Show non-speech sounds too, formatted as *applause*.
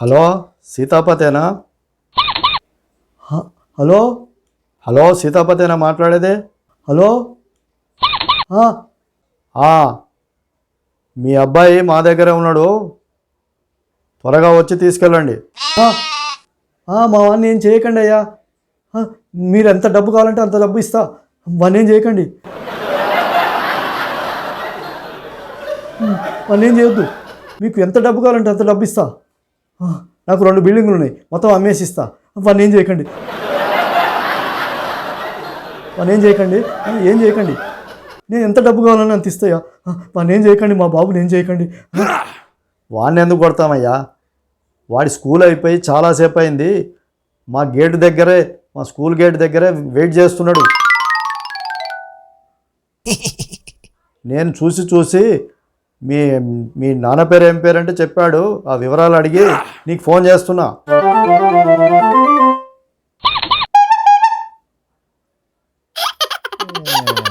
Hello సీతాపతేనా? Hello? Hello సీతాపతేనా మాట్లాడేది? హలో? మీ అబ్బాయి మా దగ్గరే ఉన్నాడు. త్వరగా వచ్చి తీసుకెళ్ళండి. మా వాడిని ఏం చేయకండి అయ్యా. మీరు ఎంత డబ్బు కావాలంటే అంత డబ్బు ఇస్తా. వాడిని ఏం చేయకండి. వాడిని ఏం చేయొద్దు. మీకు ఎంత డబ్బు కావాలంటే అంత డబ్బు ఇస్తా. నాకు రెండు బిల్డింగ్లు ఉన్నాయి. మొత్తం అమ్మేసి ఇస్తా వాడిని ఏం చేయకండి. వాడిని ఏం చేయకండి. ఏం చేయకండి. నేను ఎంత డబ్బు కావాలని అంత ఇస్తాయా? ఆ, వాడిని ఏం చేయకండి. మా బాబుని ఏం చేయకండి. వాడిని ఎందుకు కొడతామయ్యా? వాడి స్కూల్ అయిపోయి చాలాసేపు అయింది. మా గేట్ దగ్గరే మా స్కూల్ గేట్ దగ్గరే వెయిట్ చేస్తున్నాడు. నేను చూసి చూసి మీ మీ నాన్న పేరు ఏం పేరు అంటే చెప్పాడు. ఆ వివరాలు అడిగి నీకు ఫోన్ చేస్తున్నా. *laughs*